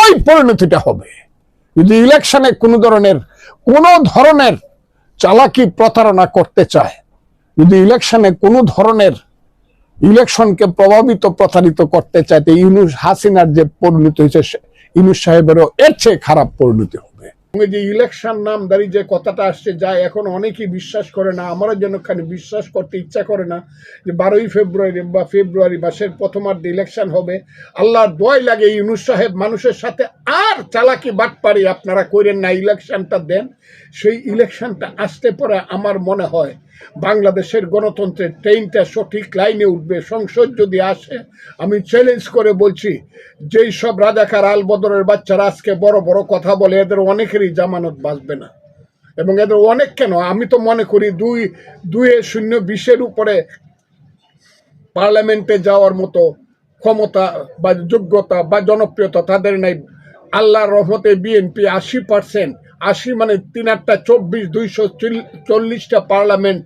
ওই পরিণতিটা হবে। যদি ইলেকশনে কোনো ধরনের কোনো ধরনের চালাকি প্রতারণা করতে চায়, যদি ইলেকশনে কোনো ধরনের ইলেকশনকে প্রভাবিত, প্রতারিত করতে চাইতে ইউনুস হাসিনার যে পরিণতি হয়েছে ইউনুস সাহেবেরও এর চেয়ে খারাপ পরিণতি হবে। যে ইলেকশন নাম দাঁড়িয়ে যে কথাটা আসছে, যা এখন অনেকেই বিশ্বাস করে না, আমারও যেন খালি বিশ্বাস করতে ইচ্ছা করে না যে বারোই ফেব্রুয়ারি বা ফেব্রুয়ারি মাসের প্রথমার্ধে ইলেকশন হবে। আল্লাহর দোয়াই লাগে ইউনুস সাহেব মানুষের সাথে আর চালাকি বাটপারি আপনারা করেন না ইলেকশনটা দেন। সেই ইলেকশনটা আসতে পরে আমার মনে হয় বাংলাদেশের গণতন্ত্রের ট্রেনটা সঠিক লাইনে উঠবে, সংসদ যদি আসে, আমি চ্যালেঞ্জ করে বলছি, যেই সব রাজাকার আল বদরের বাচ্চারা আজকে বড় বড় কথা বলে, এদের অনেকেরই জামানত বাঁচবে না। এবং এদের অনেক কেন? আমি তো মনে করি দুই দুই শূন্য বিশের উপরে পার্লামেন্টে যাওয়ার মতো ক্ষমতা বা যোগ্যতা বা জনপ্রিয়তা তাদের নাই। আল্লাহর রহমতে বিএনপি আশি পার্সেন্ট আশি মানে তিন আটটা, চব্বিশ, দুইশো চল্লিশটা পার্লামেন্ট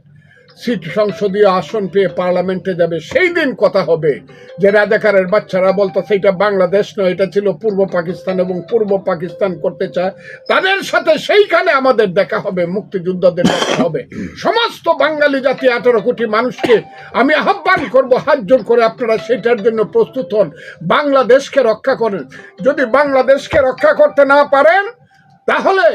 সিট সংসদীয় আসন পেয়ে পার্লামেন্টে যাবে। সেই দিন কথা হবে যে রাজাকারের বাচ্চারা বলতো, সেইটা বাংলাদেশ নয়, এটা ছিল পূর্ব পাকিস্তান এবং পূর্ব পাকিস্তান করতে চায়। তাদের সাথে সেইখানে আমাদের দেখা হবে, মুক্তিযোদ্ধাদের দেখা হবে। সমস্ত বাঙালি জাতি আঠারো কোটি মানুষকে আমি আহ্বান করব, হাত জোর করে আপনারা সেটার জন্য প্রস্তুত হন। বাংলাদেশকে রক্ষা করেন। যদি বাংলাদেশকে রক্ষা করতে না পারেন তাহলে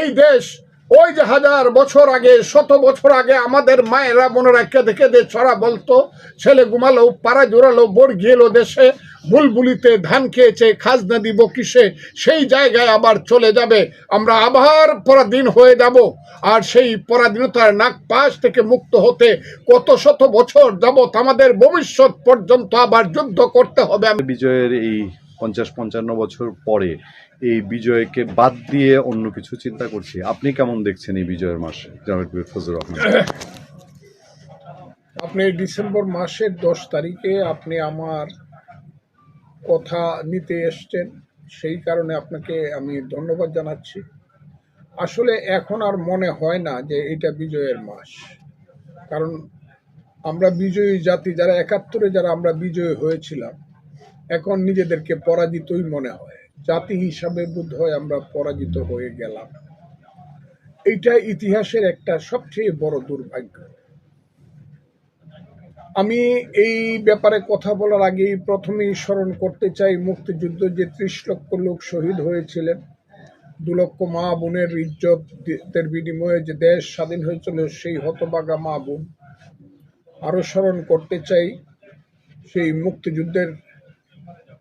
এই দেশ ওই যে হাজার বছর আগে, শত বছর আগে আমাদের মায়েরা বোনেরা কেঁদে কেঁদে ছড়া বলতো, ছেলে ঘুমালো পাড়া জোড়ালো বর্গি এলো দেশে, বুলবুলিতে ধান খেয়েছে, খাজনা দিব কিসে, সেই জায়গায় আবার চলে যাবে। আমরা আবার পরাধীন হয়ে যাব। আর সেই পরাধীনতার নাক পাশ থেকে মুক্ত হতে কত শত বছর যাবত আমাদের ভবিষ্যৎ পর্যন্ত আবার যুদ্ধ করতে হবে। আমি বিজয়ের এই পঞ্চাশ পঞ্চান্ন বছর পরে এই বিজয়কে বাদ দিয়ে অন্য কিছু চিন্তা করছি। আপনি কেমন দেখছেন এই বিজয়ের মাসে? কবির রহমান। আপনি ডিসেম্বর মাসের দশ তারিখে আপনি আমার কথা নিতে এসছেন। সেই কারণে আপনাকে আমি ধন্যবাদ জানাচ্ছি। আসলে এখন আর মনে হয় না যে এটা বিজয়ের মাস। কারণ আমরা বিজয়ী জাতি, যারা একাত্তরে যারা আমরা বিজয়ী হয়েছিলাম, এখন নিজেদেরকে পরাজিতই মনে হয়। জাতি হিসাবে বোধ হয় আমরা পরাজিত হয়ে গেলাম। এইটা ইতিহাসের একটা সবচেয়ে বড় দুর্ভাগ্য। আমি এই ব্যাপারে কথা বলার আগেই প্রথমেই স্মরণ করতে চাই মুক্তিযুদ্ধ যে ত্রিশ লক্ষ লোক শহীদ হয়েছিলেন, দু লক্ষ মা বোনের ইজ্জতের বিনিময়ে যে দেশ স্বাধীন হয়েছিল সেই হতবাগা মা বোন। আরও স্মরণ করতে চাই সেই মুক্তিযুদ্ধের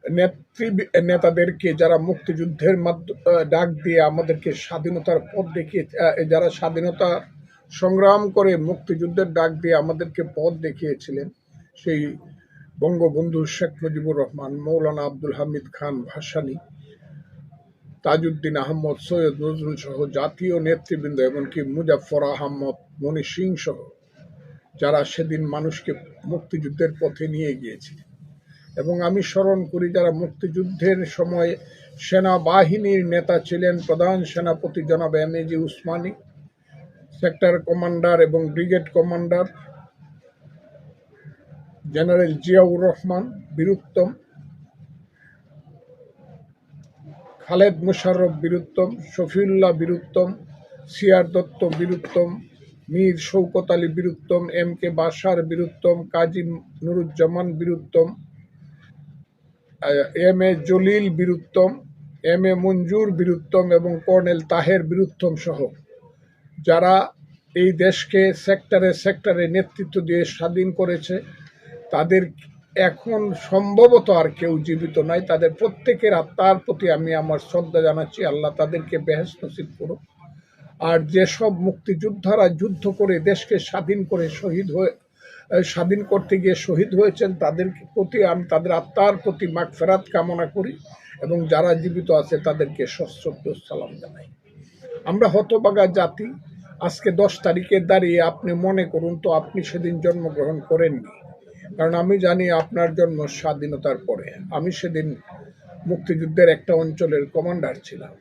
নেত্রী নেতাদেরকে যারা মুক্তিযুদ্ধের ডাক দিয়ে আমাদেরকে স্বাধীনতার পথ দেখিয়ে যারা স্বাধীনতা সংগ্রাম করে মুক্তিযুদ্ধের ডাক দিয়ে আমাদেরকে পথ দেখিয়েছিলেন, সেই বঙ্গবন্ধু শেখ মুজিবুর রহমান, মৌলানা আব্দুল হামিদ খান ভাসানী, তাজউদ্দিন আহমদ, সৈয়দ নজরুল সহ জাতীয় নেতৃবৃন্দ এমনকি মুজাফর আহমদ মনি সিং সহ, যারা সেদিন মানুষকে মুক্তিযুদ্ধের পথে নিয়ে গিয়েছিলেন। এবং আমি স্মরণ করি যারা মুক্তিযুদ্ধের সময় সেনাবাহিনীর নেতা ছিলেন প্রধান সেনাপতি জনাব M A G Osmani, sector commander এবং brigade commander general Ziaur Rahman, Bir Uttom, Khaled Musharraf বীরুত্তম, শফিউল্লাহ বীরুত্তম, সিয়ার দত্ত বীরুত্তম, মীর শৌকত আলী বীরুত্তম, এম কে বাসার বীরুত্তম, কাজী নুরুজ্জামান বীরুত্তম এম এ জলিল বীরুত্তম, এম এ মঞ্জুর বীরুত্তম এবং কর্নেল তাহের বীরুত্তম সহ। যারা এই দেশকে সেক্টরে সেক্টরে নেতৃত্ব দিয়ে স্বাধীন করেছে, তাদের এখন সম্ভবত আর কেউ জীবিত নাই। তাদের প্রত্যেকের আত্মার প্রতি আমি আমার শ্রদ্ধা জানাচ্ছি। আল্লাহ তাদেরকে বেহেস নসিব করুক। আর যেসব মুক্তিযোদ্ধারা যুদ্ধ করে দেশকে স্বাধীন করে শহীদ হয়ে স্বাধীন করতে গিয়ে শহীদ হয়েছেন তাদের প্রতি আমি তাদের আত্মার প্রতি মাগ ফেরাত কামনা করি এবং যারা জীবিত আছে তাদেরকে সশ্রদ্ধ সালাম জানাই। আমরা হতবাগা জাতি, আজকে দশ তারিখে দাঁড়িয়ে আপনি মনে করুন তো আপনি সেদিন জন্মগ্রহণ করেননি। কারণ আমি জানি আপনার জন্ম স্বাধীনতার পরে। আমি সেদিন মুক্তিযুদ্ধের একটা অঞ্চলের কমান্ডার ছিলাম।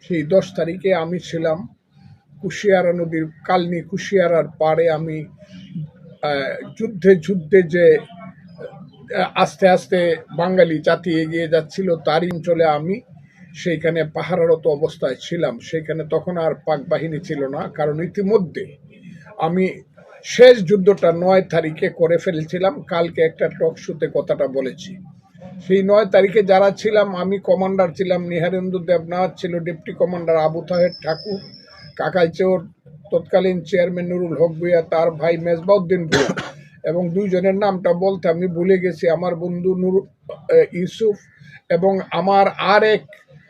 সেই দশ তারিখে আমি ছিলাম কুশিয়ারা নদীর কালনি কুশিয়ারার পাড়ে আমি যুদ্ধে যুদ্ধে যে আস্তে আস্তে বাঙালি জাতি এগিয়ে যাচ্ছিল, তার অঞ্চলে আমি সেইখানে পাহারারত অবস্থায় ছিলাম। সেখানে তখন আর পাক বাহিনী ছিল না, কারণ ইতিমধ্যে আমি শেষ যুদ্ধটা নয় তারিখে করে ফেলেছিলাম। কালকে একটা টক শুতে কথাটা বলেছি। সেই নয় তারিখে যারা ছিলাম, আমি কমান্ডার ছিলাম, নিহারেন্দু দেবনাথ ছিল, ডেপুটি কমান্ডার আবু তাহের ঠাকুর, কাকাইচোর তৎকালীন চেয়ারম্যান নুরুল হক ভুইয়া, তার ভাই মেজবাউদ্দিন ভুইয়া এবং দুইজনের নামটা বলতে আমি ভুলে গেছি। আমার বন্ধু নুর ইউসুফ এবং আমার আর এক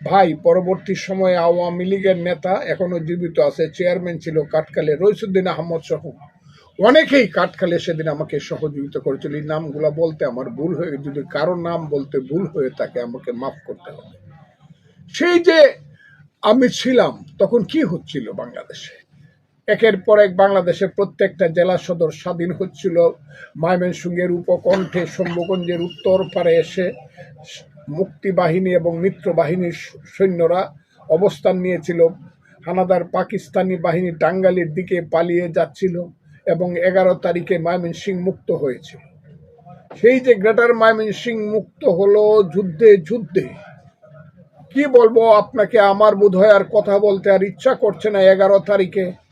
ভাই পরবর্তী সময়ে আওয়ামী লীগের নেতা, এখনও জীবিত আছে, চেয়ারম্যান ছিল কাঠকালে রইসুদ্দিন আহমদ সহ। অনেকেই কাঠখালে সেদিন আমাকে সহযোগিতা করেছিল। এই নামগুলো বলতে আমার ভুল হয়ে, যদি কারও নাম বলতে ভুল হয়ে থাকে, আমাকে মাফ করতে হবে। সেই যে আমি ছিলাম, তখন কি হচ্ছিল বাংলাদেশে? একের পর এক বাংলাদেশে প্রত্যেকটা জেলা সদর স্বাধীন হচ্ছিল। ময়মনসিংহের উপকণ্ঠে শম্ভুগঞ্জের উত্তর পারে এসে মুক্তি বাহিনী এবং মিত্র বাহিনীর সৈন্যরা অবস্থান নিয়েছিল। হানাদার পাকিস্তানি বাহিনী টাঙ্গালির দিকে পালিয়ে যাচ্ছিল এবং এগারো তারিখে ময়মনসিং মুক্ত হয়েছিল। সেই যে গ্রেটার ময়মনসিং মুক্ত হলো যুদ্ধে যুদ্ধে। কি বলব আপনাকে? আমার বোধ হয় আর কথা বলতে আর ইচ্ছা করছে না এগারো তারিখে।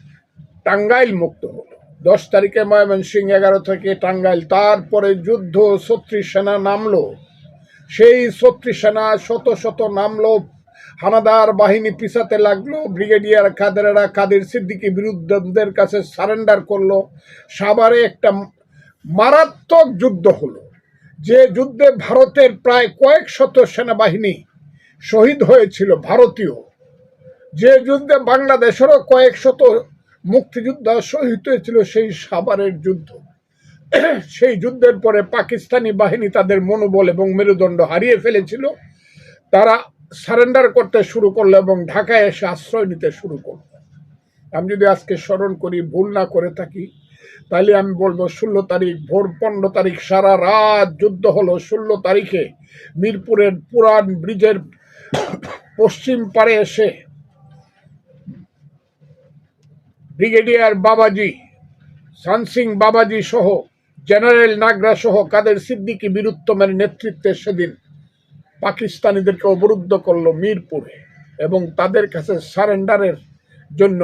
টাঙ্গাইল মুক্ত হলো। দশ তারিখে ময়মনসিং এগারো থেকে টাঙ্গাইল, তারপরে যুদ্ধ ছত্রিশ সেনা নামলো। সেই ছত্রিশ সেনা শত শত নামলো। হানাদার বাহিনী পিছাতে লাগল। ব্রিগেডিয়ার কাদেরেরা কাদের সিদ্দিকি বিরুদ্ধদের কাছে সারেন্ডার করল। সাভারে একটা মারাত্মক যুদ্ধ হলো, যে যুদ্ধে ভারতের প্রায় কয়েক শত সেনাবাহিনী শহীদ হয়েছিল, ভারতীয়। যে যুদ্ধে বাংলাদেশেরও কয়েক শত মুক্তিযোদ্ধা শহীদ হয়েছিল সেই সাবারের যুদ্ধ। সেই যুদ্ধের পরে পাকিস্তানি বাহিনী তাদের মনোবল এবং মেরুদণ্ড হারিয়ে ফেলেছিল। তারা সারেন্ডার করতে শুরু করল এবং ঢাকায় এসে আশ্রয় নিতে শুরু করল। আমি যদি আজকে স্মরণ করি, ভুল না করে থাকি, তাহলে আমি বলব ষোলো তারিখ ভোর পনেরো তারিখ সারা রাত যুদ্ধ হলো। ষোলো তারিখে মিরপুরের পুরান ব্রিজের পশ্চিম পারে এসে ব্রিগেডিয়ার বাবাজি, সানসিং বাবাজি সহ জেনারেল নাগরা সহ কাদের সিদ্দিকী বীরুত্তমের নেতৃত্বে সেদিন পাকিস্তানিদেরকে অবরুদ্ধ করল মিরপুরে এবং তাদের কাছে সারেন্ডারের জন্য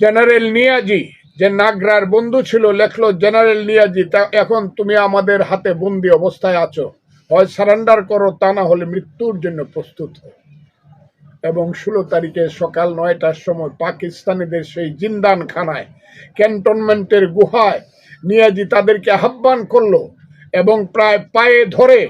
জেনারেল নিয়াজি, যে নাগরার বন্ধু ছিল, লেখলো, জেনারেল নিয়াজি, তা এখন তুমি আমাদের হাতে বন্দি অবস্থায় আছো। হয় সারেন্ডার করো, তা না হলে মৃত্যুর জন্য প্রস্তুত হও। এবং ষোলো তারিখে সকাল নয়টার সময় পাকিস্তানিদের সেই জিন্দান খানায় ক্যান্টনমেন্টের গুহায় নিয়াজি তাদেরকে আহ্বান করল এবং প্রায় পায়ে ধরে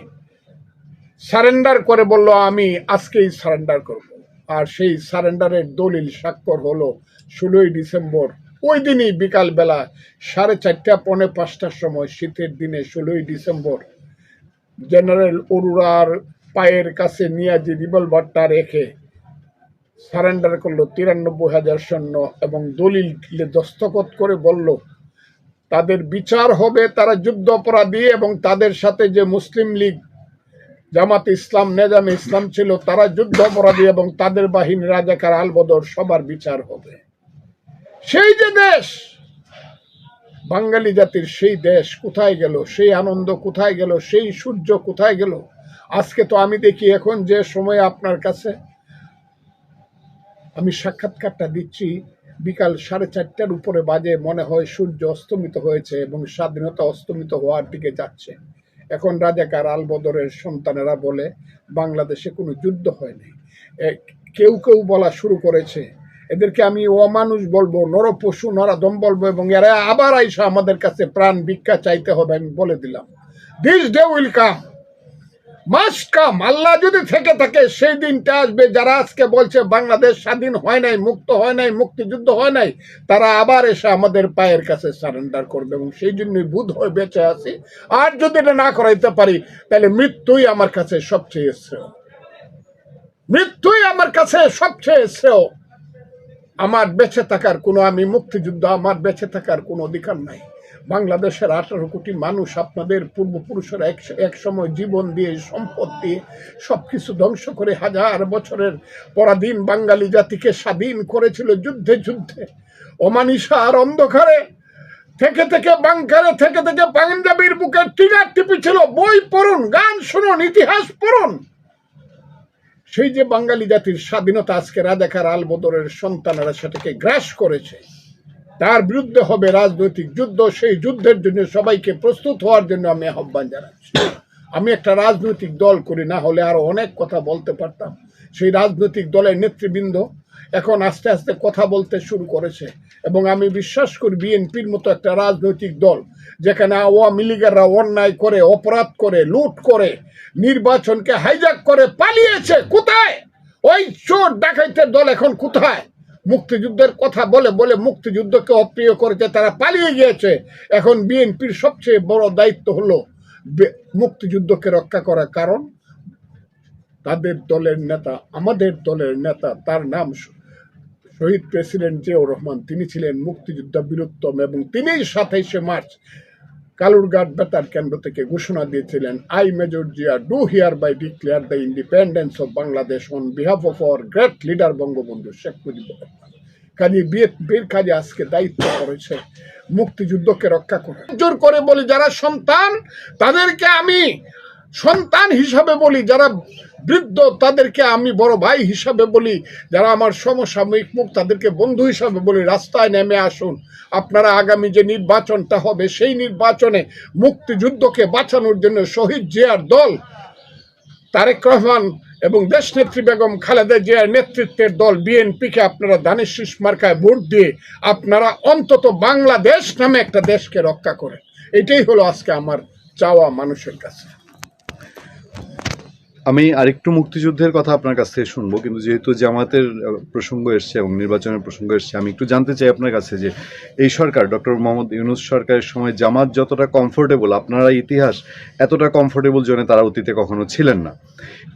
সারেন্ডার করে বলল, আমি আজকেই সারেন্ডার করব। আর সেই সারেন্ডারের দলিল স্বাক্ষর হলো ষোলোই ডিসেম্বর। ওই দিনই বিকালবেলা সাড়ে চারটা, পৌনে পাঁচটার সময় শীতের দিনে ষোলোই ডিসেম্বর, জেনারেল অরুরার পায়ের কাছে নিয়াজি রিভলভারটা রেখে সারেন্ডার করল তিরানব্বই হাজার সৈন্য এবং দলিল দস্তখত করে বলল, তাদের বিচার হবে, তারা যুদ্ধ অপরাধী এবং তাদের সাথে যে মুসলিম লীগ, জামাত ইসলাম, নেজামে ইসলাম ছিল, তারা যুদ্ধ অপরাধী এবং তাদের বাহিনী রাজাকার আলবদর সবার বিচার হবে। সেই যে দেশ, বাঙালি জাতির সেই দেশ কোথায় গেল? সেই আনন্দ কোথায় গেল? সেই সূর্য কোথায় গেল? আজকে তো আমি দেখি এখন যে সময় আপনার কাছে আমি সাক্ষাৎকারটা দিচ্ছি। বিকাল সাড়ে চারটার উপরে বাজে মনে হয় সূর্য অস্তমিত হয়েছে এবং স্বাধীনতা অস্তমিত হওয়ার দিকে যাচ্ছে। এখন রাজাকার আলবদরের সন্তানেরা বলে, বাংলাদেশে কোনো যুদ্ধ হয়নি। কেউ কেউ বলা শুরু করেছে, এদেরকে আমি অমানুষ বলব, নরপশু নরাদম বলব এবং এরা আবার আইসা আমাদের কাছে প্রাণ ভিক্ষা চাইতে হবে আমি বলে দিলাম। This day will come must come Allah যদি থেকে থাকে, সেই দিনটা আসবে। যারা আজকে বলছে, বাংলাদেশ স্বাধীন হয় নাই, মুক্ত হয় নাই, মুক্তিযুদ্ধ হয় নাই, তারা আবার এসে আমাদের পায়ের কাছে সারেন্ডার করবে এবং সেই জন্যই বুধ হয়ে বেঁচে আছি। আর যদি এটা না করাইতে পারি, তাহলে মৃত্যুই আমার কাছে সবচেয়ে শ্রেয়। মৃত্যুই আমার কাছে সবচেয়ে শ্রেয়। আমার বেঁচে থাকার কোনো, আমি মুক্তিযুদ্ধ, আমার বেঁচে থাকার কোনো অধিকার নাই। বাংলাদেশের আঠারো কোটি মানুষ আপনাদের পূর্বপুরুষেরা এক এক সময় জীবন দিয়ে সম্পদ দিয়ে সব কিছু ধ্বংস করে হাজার বছরের পরাধীন বাঙালি জাতিকে স্বাধীন করেছিল যুদ্ধে যুদ্ধে। অমানিসা আর অন্ধকারে থেকে থেকে বাংকারে, থেকে থেকে পাঞ্জাবির বুকে টিগার টিপি ছিল বই পড়ুন, গান শুনুন, ইতিহাস পড়ুন। সেই যে বাঙালি জাতির স্বাধীনতা আজকে রাজাকার আলবদরের সন্তানেরা সেটাকে গ্রাস করেছে। তার বিরুদ্ধে হবে রাজনৈতিক যুদ্ধ, সেই যুদ্ধের জন্য সবাইকে প্রস্তুত হওয়ার জন্য আমি আহ্বান জানাচ্ছি। আমি একটা রাজনৈতিক দল করি, না হলে আরও অনেক কথা বলতে পারতাম। সেই রাজনৈতিক দলের নেতৃবৃন্দ এখন আস্তে আস্তে কথা বলতে শুরু করেছে এবং আমি বিশ্বাস করি বিএনপির মতো একটা রাজনৈতিক দল, যেখানে আওয়ামী লীগেররা অন্যায় করে, অপরাধ করে, লুট করে, নির্বাচনকে হাইজাক করে, পালিয়েছে। কোথায়? ওই চোর ডাকাইতের দল এখন কোথায়? মুক্তিযুদ্ধের কথা বলে বলে মুক্তিযুদ্ধকে অপ্রিয় করেছে, তারা পালিয়ে গিয়েছে। এখন বিএনপির সবচেয়ে বড় দায়িত্ব হলো মুক্তিযুদ্ধকে রক্ষা করার কারণ। তাদের দলের নেতা, আমাদের দলের নেতা, তার নাম শহীদ প্রেসিডেন্ট জিয়াউর রহমান, তিনি ছিলেন মুক্তিযুদ্ধ বীরুত্তম এবং তিনিই সাতাইশে মার্চ কালুরঘাট বেতার কেন্দ্র থেকে ঘোষণা দিয়েছিলেন, I major Zia, do hereby declare the independence of Bangladesh on behalf of our great leader Bangabandhu Sheikh Mujibur Rahman. কাজে বিএনপির কাজে আজকে দায়িত্ব করেছে মুক্তিযুদ্ধকে রক্ষা করে। জোর করে বলি, যারা সন্তান, তাদেরকে আমি সন্তান হিসাবে বলি, যারা বৃদ্ধ তাদেরকে আমি বড় ভাই হিসাবে বলি, যারা আমার সমসাময়িক মুখ তাদেরকে বন্ধু হিসাবে বলি, রাস্তায় নেমে আসুন। আপনারা আগামী যে নির্বাচনটা হবে, সেই নির্বাচনে মুক্তিযুদ্ধকে বাঁচানোর জন্য শহীদ জিয়ার দল, তারেক রহমান এবং দেশনেত্রী বেগম খালেদা জিয়ার নেতৃত্বের দল বিএনপিকে আপনারা দানের শীষ মার্কায় ভোট দিয়ে আপনারা অন্তত বাংলাদেশ নামে একটা দেশকে রক্ষা করেন। এটাই হলো আজকে আমার চাওয়া মানুষের কাছে। আমি আরেকটু মুক্তিযুদ্ধের কথা আপনার কাছ থেকে শুনব, কিন্তু যেহেতু জামাতের প্রসঙ্গ এসছে এবং নির্বাচনের প্রসঙ্গ এসছে, আমি একটু জানতে চাই আপনার কাছে যে এই সরকার, ডক্টর মোহাম্মদ ইউনুস সরকারের সময় জামাত যতটা কমফোর্টেবল আপনারা ইতিহাস এতটা কমফোর্টেবল জোনে তারা অতীতে কখনো ছিলেন না।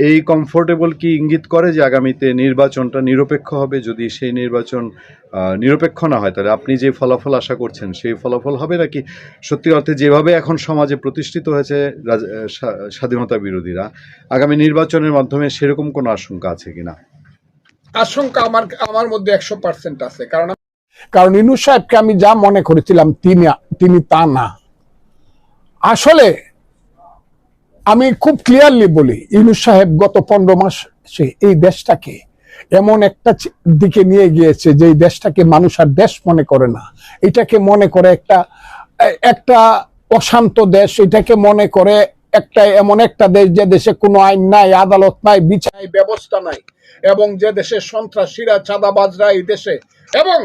এই কমফোর্টেবল কি ইঙ্গিত করে যে আগামীতে নির্বাচনটা নিরপেক্ষ হবে? যদি সেই নির্বাচন নিরপেক্ষ না হয়, তাহলে আপনি যে ফলাফল আশা করছেন, সেই ফলাফল হবে নাকি? সত্যি অর্থে যেভাবে এখন সমাজে প্রতিষ্ঠিত হয়েছে স্বাধীনতা বিরোধীরা, আগামী নির্বাচনের মাধ্যমে সেরকম কোনো আশঙ্কা আছে কিনা? আশঙ্কা আমার আমার মধ্যে একশো পার্সেন্ট আছে কারণ কারণ ইনু সাহেবকে আমি যা মনে করেছিলাম তিনি তিনি তা না। আসলে আমি খুব ক্লিয়ারলি বলি ইউনুস সাহেব গত পনেরো মাস সে এই দেশটাকে এমন একটা দিকে নিয়ে গিয়েছে যে এই দেশটাকে মানুষ আর দেশ মনে করে না। এটাকে মনে করে একটা একটা অশান্ত দেশ এটাকে মনে করে একটা এমন একটা দেশ যে দেশে কোনো আইন নাই, আদালত নাই, বিচার ব্যবস্থা নাই। এবং যে দেশে সন্ত্রাসীরা, চাঁদাবাজরা এই দেশে, এবং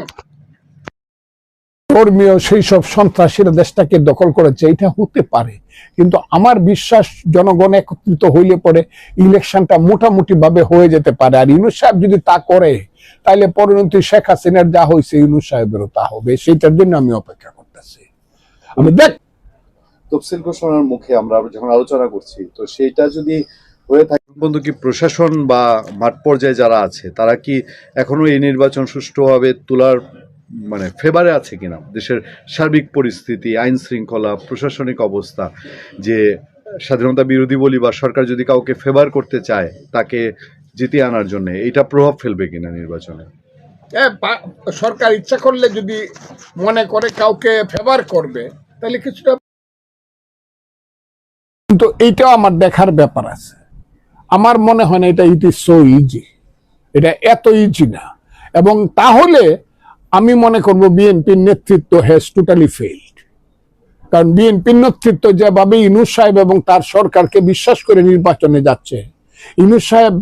ধর্মীয় সেই সব সন্ত্রাসীরা দেশটাকে দখল করেছে, এটা হতে পারে। কিন্তু আমার বিশ্বাস, জনগণ একত্রিত হইলে পরে ইলেকশনটা মোটামুটি ভাবে হয়ে যেতে পারে। আর ইউনুস সাহেব যদি তা করে তাহলে পরিণতি শেখ হাসিনার যা হয়েছে ইউনুস সাহেবেরও তা হবে। সেটার জন্য আমি অপেক্ষা করতেছি। আমি দেখ তফসিল ঘোষণার মুখে আমরা যখন আলোচনা করছি তো সেইটা যদি হয়ে থাকে বন্ধু কি প্রশাসন বা মাঠ পর্যায়ে যারা আছে তারা কি এখনও এই নির্বাচন সুষ্ঠুভাবে তোলার মানে ফেভারে আছে কিনা? দেশের সার্বিক পরিস্থিতি আইন শৃঙ্খলা প্রশাসনিক অবস্থা যে স্বাধীনতা বিরোধী বলি বা সরকার যদি কাউকে ফেভার করতে চায় তাকে জিতিয়ে আনার জন্য এটা প্রভাব ফেলবে কিনা নির্বাচনে? সরকার ইচ্ছা করলে যদি মনে করে কাউকে ফেভার করবে তাহলে কিছুটা কিন্তু এইটাও আমার দেখার ব্যাপার আছে। আমার মনে হয় না এটা ইট ইজ সো ইজি। এটা এত ইজি না। এবং তাহলে আমি মনে করব বিএনপির নেতৃত্ব হ্যাজ টোটালি ফেইল্ড কারণ বিএনপির নেতৃত্ব যেভাবে ইনু সাহেব এবং তার সরকারকে বিশ্বাস করে নির্বাচনে যাচ্ছে ইনু সাহেব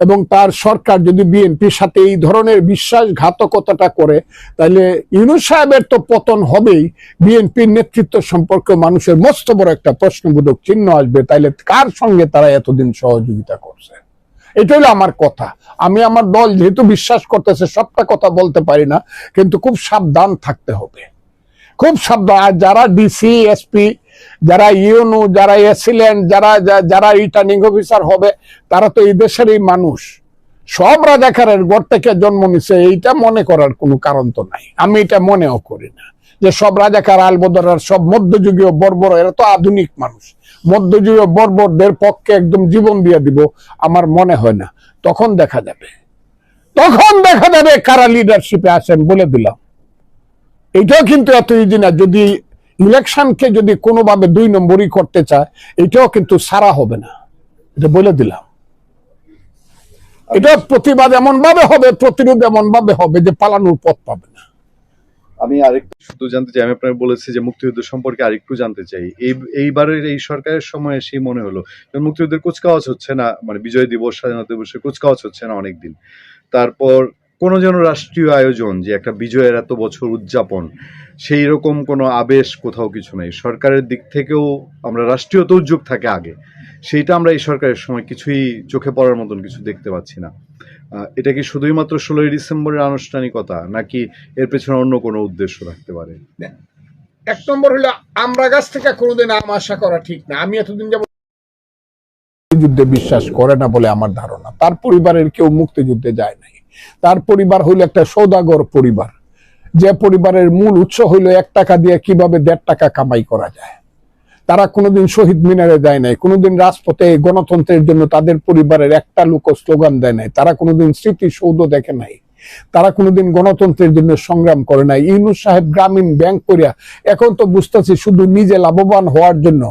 এবং তার সরকার যদি বিএনপির সাথে এই ধরনের বিশ্বাসঘাতকতাটা করে, তাহলে ইউনুস সাহেবের তো পতন হবেই। বিএনপির নেতৃত্ব সম্পর্কে মানুষের মস্ত বড় একটা প্রশ্নবোধক চিহ্ন আসবে, তাহলে কার সঙ্গে তারা এতদিন সহযোগিতা করছে? এটা হলো আমার কথা। আমি আমার দল যেহেতু বিশ্বাস করতেছে, সবটা কথা বলতে পারি না, কিন্তু খুব সাবধান থাকতে হবে। খুব সাবধান। আর যারা ডিসি এসপি যারা ইউনু, যারা এসিলেন্ট যারা যারা রিটার্নিং অফিসার হবে, তারা তো এই দেশেরই মানুষ। সব রাজাকারের গড় থেকে জন্ম নিছে, এইটা মনে করার কোনো কারণ তো নাই। আমি এটা মনেও করি না যে সব রাজাকার আলবদর আর সব মধ্যযুগীয় বর্বর, এরা তো আধুনিক মানুষ। মধ্যযুগীয় বর্বরদের পক্ষে একদম জীবন দিয়ে দিব, আমার মনে হয় না। তখন দেখা যাবে। তখন দেখা যাবে কারা লিডারশিপে আসেন বলে দিলাম। এটাও কিন্তু এত ইজি না। যদি ইলেকশনকে যদি কোনোভাবে দুই নম্বরই করতে চায়, এটাও কিন্তু সারা হবে না। এটা বলে দিলাম। এটা প্রতিবাদ এমন ভাবে হবে, প্রতিরোধ এমন ভাবে হবে যে পালানোর পথ পাবে না। আমি আরেকটু শুধু জানতে চাই, আমি আপনাকে বলেছি যে মুক্তিযুদ্ধ সম্পর্কে আরেকটু জানতে চাই। এই, এইবারের এই সরকারের সময় সেই মনে হলো মুক্তিযুদ্ধের কুচকাওয়াজ হচ্ছে না মানে বিজয় দিবস, স্বাধীনতা দিবসের কুচকাওয়াজ হচ্ছে না অনেকদিন। তারপর কোনো যেন রাষ্ট্রীয় আয়োজন যে একটা বিজয়ের এত বছর উদযাপন সেই রকম কোনো আবেশ কোথাও কিছু নেই। সরকারের দিক থেকেও আমরা রাষ্ট্রীয় উদ্যোগ থাকে আগে সেইটা আমরা এই সরকারের সময় কিছুই চোখে পড়ার মতন কিছু দেখতে পাচ্ছি না। আহ, এটা কি শুধুই মাত্র ষোলোই ডিসেম্বরের আনুষ্ঠানিকতা নাকি এর পেছনে অন্য কোনো উদ্দেশ্য থাকতে পারে? এক নম্বর হলো আমরা গাছ থেকে কোনোদিন আম আশা করা ঠিক না। আমি এতদিন যেমন যুদ্ধে বিশ্বাস করে না বলে আমার ধারণা। তার পরিবারের কেউ মুক্তিযুদ্ধে যায় নাই। তার পরিবার হইল একটা সৌদাগর পরিবার। যে পরিবারের মূল উৎস হইল এক টাকা দিয়ে কীভাবে দেড় টাকা কামাই করা যায়। তারা কোনোদিন শহীদ মিনারে যায় নাই, কোনোদিন রাজপথে গণতন্ত্রের জন্য তাদের পরিবারের একটা লোক স্লোগান দেয় নাই, তারা কোনোদিন স্মৃতিসৌধ দেখে নাই, তারা কোনোদিন গণতন্ত্রের জন্য সংগ্রাম করে নাই। ইউনুস সাহেব গ্রামীণ ব্যাংক করিয়া, এখন তো বুঝতেছি শুধু নিজে লাভবান হওয়ার জন্য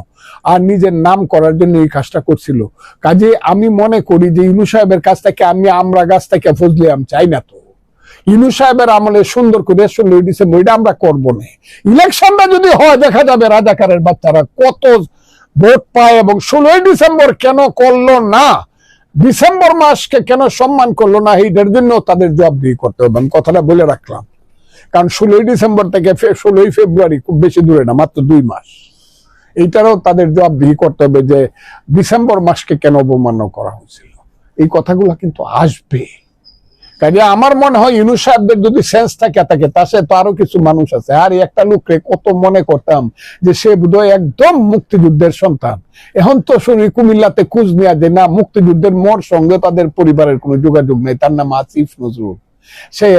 আর নিজের নাম করার জন্য এই কাজটা করছিল। কাজে আমি মনে করি যে ইনু সাহেবের কাছ থেকে আমি আমরা গাছ থেকে ফজলে আম চাই না তো। ইউনু সাহেবের আমলে সুন্দর করে ষোলোই ডিসেম্বর আমরা করব না। ইলেকশনটা যদি হয়, দেখা যাবে রাজাকারের বাচ্চারা কত ভোট পায় এবং ষোলোই ডিসেম্বর কেন করল না? ডিসেম্বর মাসকে কেন সম্মান করল না? এইটার জন্য তাদের জবাবদিহি করতে হবে। আমি কথাটা বলে রাখলাম। কারণ ষোলোই ডিসেম্বর থেকে ষোলোই ফেব্রুয়ারি খুব বেশি দূরে না, মাত্র দুই মাস। এইটারও তাদের জবাবদিহি করতে হবে যে ডিসেম্বর মাসকে কেন অবমাননা করা হয়েছিল। এই কথাগুলো কিন্তু আসবে। কাজে আমার মনে হয় ইউনুস সাহেবদের যদি সেন্স থাকে থাকে, তা সে তো আরও কিছু মানুষ আছে। আর একটা লোককে কত মনে করতাম যে সে বোধহয় একদম মুক্তিযুদ্ধের সন্তান। এখন তো শুনি কুমিল্লাতে খোঁজ নেওয়া যে না, মুক্তিযুদ্ধের মোর সঙ্গে তাদের পরিবারের কোনো যোগাযোগ নেই। তার নাম আসিফ নজরুল। সে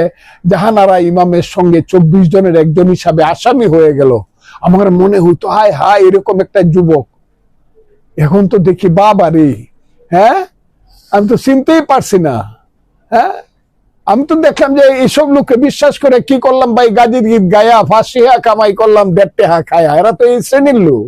জাহানারা ইমামের সঙ্গে চব্বিশ জনের একজন হিসাবে আসামি হয়ে গেল। আমার মনে হইতো, হায় হায়, এরকম একটা যুবক। এখন তো দেখি বাবা রে হ্যাঁ? আমি তো চিনতেই পারছি না হ্যাঁ? আমি তো দেখলাম যে এইসব লোককে বিশ্বাস করে কি করলাম ভাই, গাজির গীত গায়া, ফাঁসি হা কামাই করলাম দেড়টে হা খায়া। এরা তো এই শ্রেণির লোক।